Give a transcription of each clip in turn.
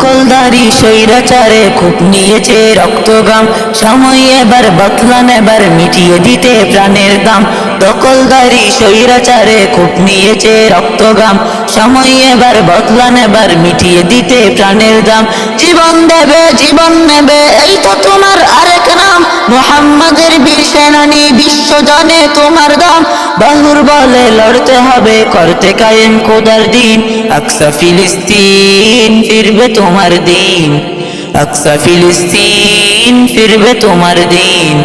দখলদারি স্বৈরাচারে খুব নিয়েছে রক্তগাম। সময় এবার বদলান এবার মিটিয়ে দিতে প্রাণের দাম। দখলদারি স্বৈরাচারে খুব নিয়েছে রক্তগাম। সময় এবার বদলান, এবার মিটিয়ে দিতে প্রাণের দাম। জীবন দেবে, জীবন নেবে, এই তো তোমার আরেক নাম। মোহাম্মদের বীর সেনানী, বিশ্ব জানে তোমার দাম। বাহুর বলে লড়তে হবে, করতে কায়েম কোদার দিন। আকসা ফিলিস্তিন ফিরবে তোমার দিন। আকসা ফিলিস্তিন ফিরবে তোমার দিন।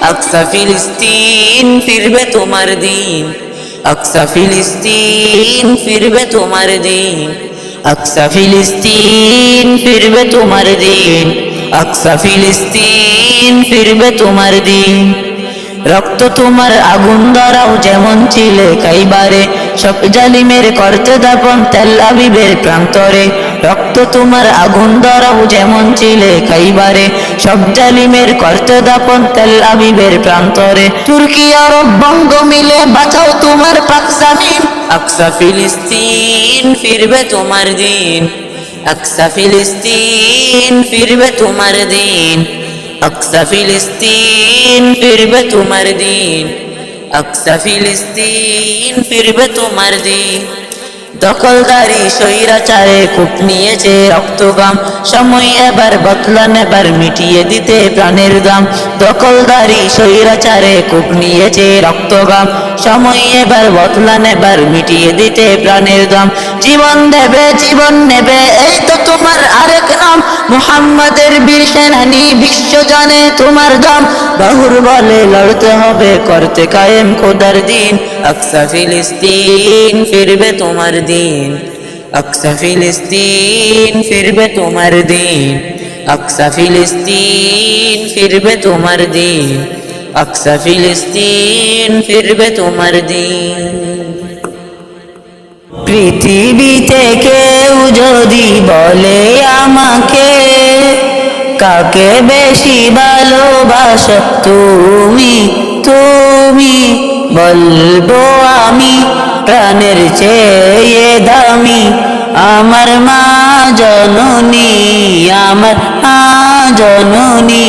আকসা ফিলিস্তিন ফিরবে তোমার দিন। আকসা ফিলিস্তিন ফিরবে তোমার দিন। আকসা ফিলিস্তিন ফিরবে তোমার দিন। আকসা ফিলিস্তিন ফিরবে তোমার দিন। রক্ত তোমার আগুন দ্বারাও যেমন ছিলে কাইবারে। সব জালিমের করতে দাপন তেল আবিবের প্রান্তরে। রক্ত তোমার আগুন দ্বারাও যেমন ছিলে কাইবারে সব জালিমের করতে দাপন তেল আবিবের প্রান্তরে। তুর্কি, আরব, বঙ্গ মিলে বাঁচাও তোমার পাক জামিন। আকসা ফিলিস্তিন ফিরবে তোমার দিন। আকসা ফিলিস্তিন ফিরবে তোমার দিন। আকসা ফিলিস্তিন ফিরবে তোমার দিন। আকসা ফিলিস্তিন ফিরবে তোমার দিন। দখলদারি স্বৈরাচারে কূপ নিয়েছে রক্তগাম। সময় এবার বদলান এবার মিটিয়ে দিতে প্রাণের দাম। দখলদারি স্বৈরাচারে কূপ নিয়েছে রক্তগাম। সময় এবার বদলান এবার মিটিয়ে দিতে প্রাণের দাম। জীবন দেবে, জীবন নেবে, এই তো তোমার আরেক নাম। মুহাম্মাদের বীর সেনানী বিশ্ব জানে তোমার দাম। বাহুর বলে লড়তে হবে, করতে কায়েম খোদার দিন। আকসা ফিলিস্তিন ফিরবে তোমার দিন। আকসা ফিলিস্তিন ফিরবে তোমার দিন। আকসা ফিলিস্তিন ফিরবে তোমার দিন। আকসা ফিলিস্তিন ফিরবে তোমার দিন। পৃথিবীতে কেউ যদি বলে আমাকে, কাকে বেশি ভালোবাসো তুমি তুমি? বলব আমি, প্রাণের চেয়ে দামি। আমার মা জননী, আমার মা জননী।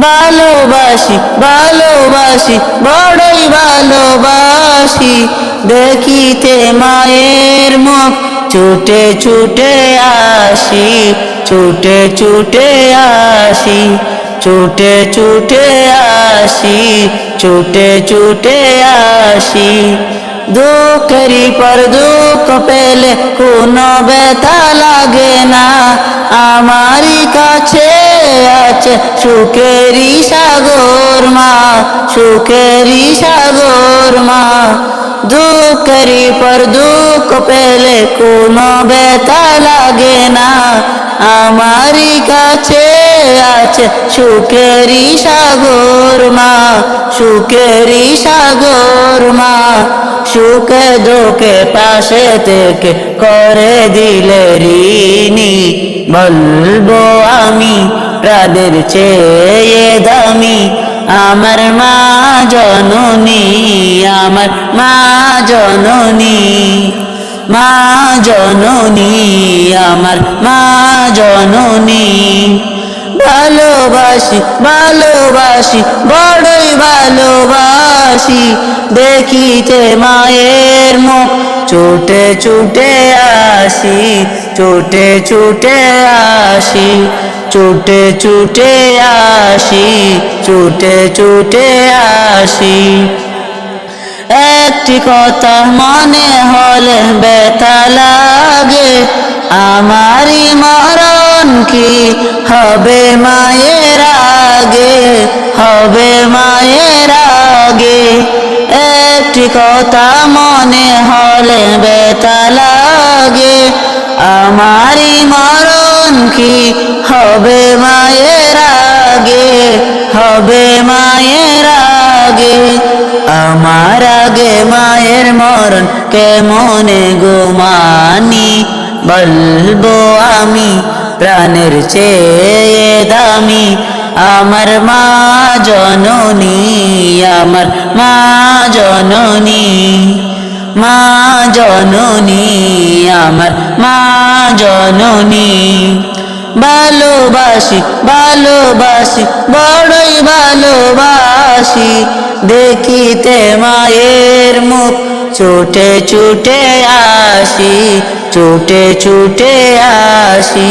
ভালোবাসি ভালোবাসি, বড়ই ভালোবাসি। দেখিতে মায়ের মুখ ছুটে ছুটে আসি, ছুটে ছুটে আসি, ছুটে ছুটে আসি, ছুটে ছুটে আসি। দুঃখেরই পর দুঃখ পেলে কোনো ব্যথা লাগে না। আমারই কাছে আছে সুখেরই সাগর মা, সুখেরই সাগর মা। দুঃখেরই পর দুঃখ পেলে কোনো ব্যথা লাগে না। আমারই কাছে আছে সুখেরই সাগর মা, সুখেরই সাগর মা। সুখে দুঃখে পাশে থেকে করে দিলে ঋণী বলব আমি। প্রাদের চেয়ে দামি, আমার মা জননী, আমার মা জননী মা জননী, আমার মা জননী। ভালোবাসি ভালোবাসি, বড়ই ভালোবাসি, দেখিতে মায়ের মুখ ছুটে ছুটে আসি ছুটে ছুটে আসি ছুটে ছুটে আসি ছুটে ছুটে আসি। একটি কথা মনে হলে বেতা লাগে, আমারই মরণ কি হবে মায়ের আগে? হবে মায়ের আগে। একটি কথা মনে হলে বেতা লাগে। আমারই মরণ কি হবে মায়ের আগে? হবে মায়ের আগে। আমার আগে মায়ের মরণ কেমনে গোমানি বলব আমি, প্রাণের চেয়ে দামি। আমার মা জননী, আমার মা জননী মা জননী, আমার মা জননী। ভালোবাসি ভালোবাসি, বড়ই ভালোবাসি, দেখিতে মায়ের মুখ ছুটে ছুটে আসি, ছুটে ছুটে আসি।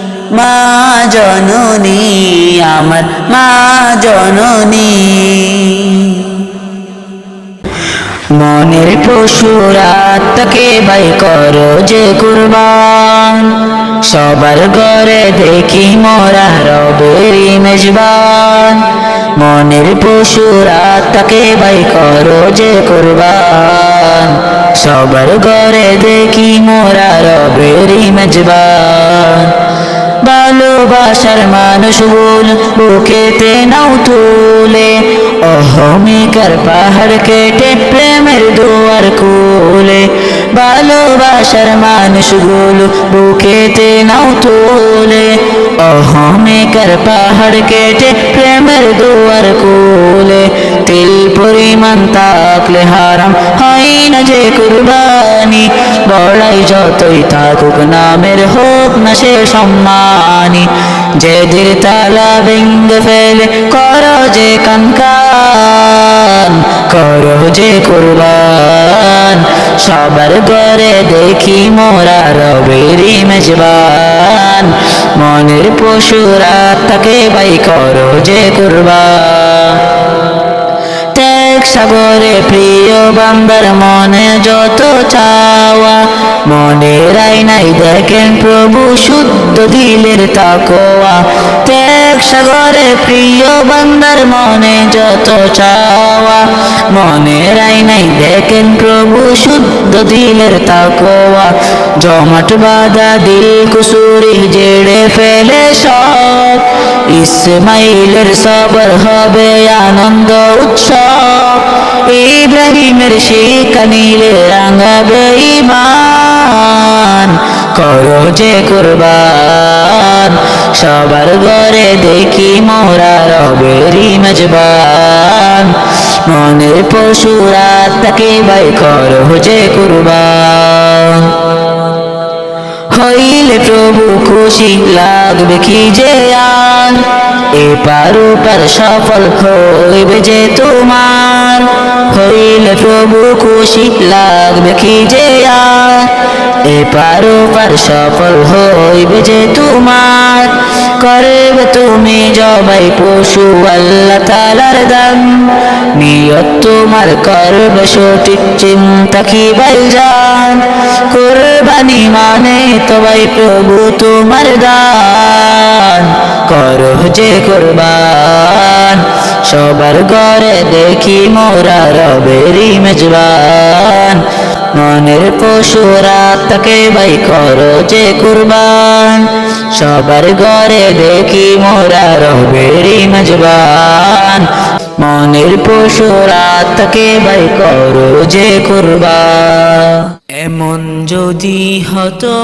মা জননী, আমার মা জননী। মনের পশুরাতকে বাই করো যে কুরবান, সবার ঘরে দেখি মোরা রবেরি মেজবান। মনের পশুরাতকে বাই করো যে কুরবান, সবার ঘরে দেখি মোরা রবেরি মেজবান। ভালোবাসার মানুষ বল বুকেতে নাও তুলে। অহমিকার পাহাড় কেটে প্রেমের দুয়ার খুলে। ভালোবাসার মানুষগুলো বুকেতে নাও তোলে। অহমিকার পাহাড় কেটে প্রেমের দুয়ার খুলে। তিল পরিমাণ তাকলে হারাম হয় না যে কুরবানি। বড়াই যতই থাকুক নামের হোক না সে সম্মানি যে দিল তালা ভেঙ্গে ফেলে করো যে কানকান করো যে কুরবান। সবার ঘরে দেখি মোরা রবেরি মেজবান। মনের পশুরা তাকে বাই করো যে কুরবান। ত্যাগ সাগরে প্রিয় বান্দার মনে যত চাওয়া মনে রাই নাই দেখেন প্রভু শুদ্ধ দিলের তাকোয়া। ত্যাগ সাগরে প্রিয় বান্দার মনে যত চাওয়া মনে রাই নাই দেখেন প্রভু শুদ্ধ দিলের তাকোয়া। জমাট বাঁধা দিল কুসুরি জেড়ে ফেলে সব, ইসমাইলের সবর হবে আনন্দ উৎসব। ইব্রাহিমের শিক্ষা নিলে রাঙাবে ইমান করো যে কুরবান। সবার ঘরে দেখি মোরা রবেরি মেজবান। মনের পশুরা তাকে বাই করো যে কুরবান। হইলে প্রভু খুশি লাগবে কি যে আর এ পার পার সফল হইবে যে তোমার। হইলে প্রভু খুশি লাগবে কি যে আর এ পার পার সফল হইবে যে তোমার। করবে তুমি জবাই পশু আল্লাহ তালার দাম নিয়ত তোমার করবে সঠিক চিন্তা কি যান কোরবানি মানে তবাই প্রভু তোমার দান। করো যে কোরবান, সবার ঘরে দেখি মোরা রবেরি মেজবান। মনের পশুরা তাকে বাই করো যে কুরবান। সবার ঘরে দেখি মোরা রবেরি মেজবান। মনের পশুরা তাকে বাই করো যে করবা এমন যদি হতো,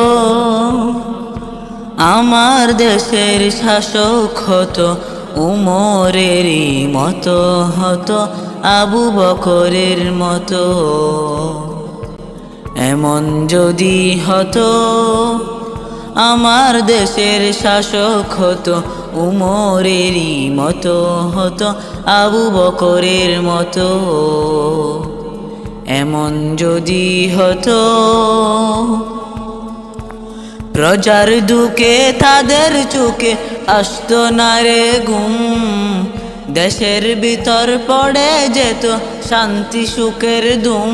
আমার দেশের শাসক হতো, উমরেরই মতো হতো, আবু বকরের মতো। এমন যদি হতো, আমার দেশের শাসক হতো, উমরেরই মতো হতো, আবু বকরের মতো। এমন যদি হতো, প্রজার দুকে তাদের চোখে আসতো না রে ঘুম দেশের ভিতর পড়ে যেত শান্তি সুখের দুম।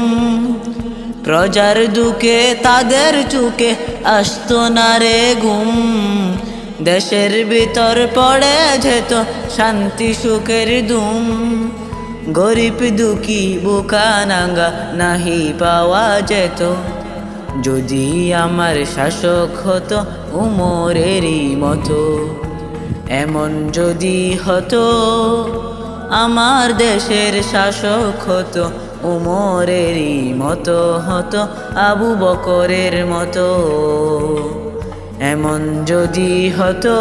প্রজার দুকে তাদের চোখে আসতো না রে ঘুম। দেশের ভিতর পড়ে যেত শান্তি, সুখের দুম। গরিব দুঃখী, বুকা নাঙ্গা নাহি পাওয়া যেত। যদি আমার শাসক হতো উমরেরই মতো, এমন যদি হতো, আমার দেশের শাসক হতো উমরেরই মতো, হতো আবু বকরের মতো। এমন যদি হতো,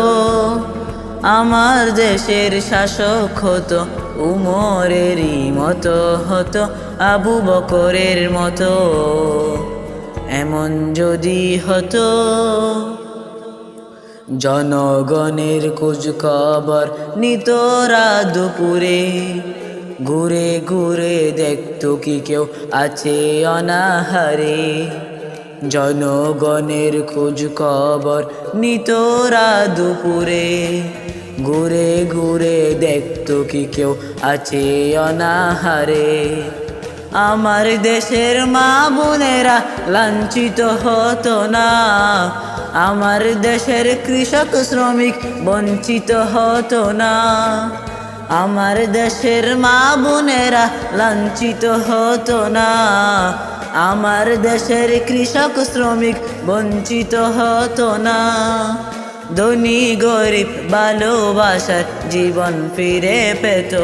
আমার দেশের শাসক হতো উমরেরই মতো, হতো আবু বকরের মতো। এমন যদি হতো, জনগণের কুজ খবর নিতরা দুপুরে। ঘুরে ঘুরে দেখতো কি কেউ আছে অনাহারে। জনগণের খোঁজ খবর নিতরা দুপুরে। ঘুরে ঘুরে দেখতো কি কেউ আছে অনাহারে। আমার দেশের মা বোনেরা লাঞ্ছিত হতো না। আমার দেশের কৃষক শ্রমিক বঞ্চিত হতো না। আমার দেশের মা বোনেরা লাঞ্ছিত হতো না। আমার দেশের কৃষক, শ্রমিক বঞ্চিত হতো না। ধনী, গরিব, ভালোবাসার জীবন ফিরে পেত।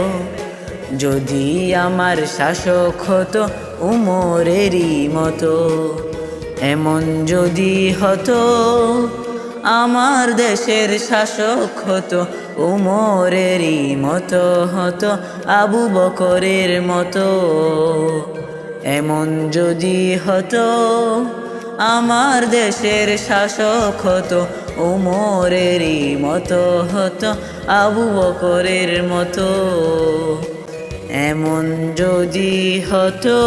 যদি আমার শাসক হতো উমরেরই মতো, এমন যদি হতো, আমার দেশের শাসক হতো উমরেরই মতো হতো আবু বকরের মতো। এমন যদি হতো, আমার দেশের শাসক হতো, উমরেরই মতো হতো আবু বকরের মতো। এমন যদি হতো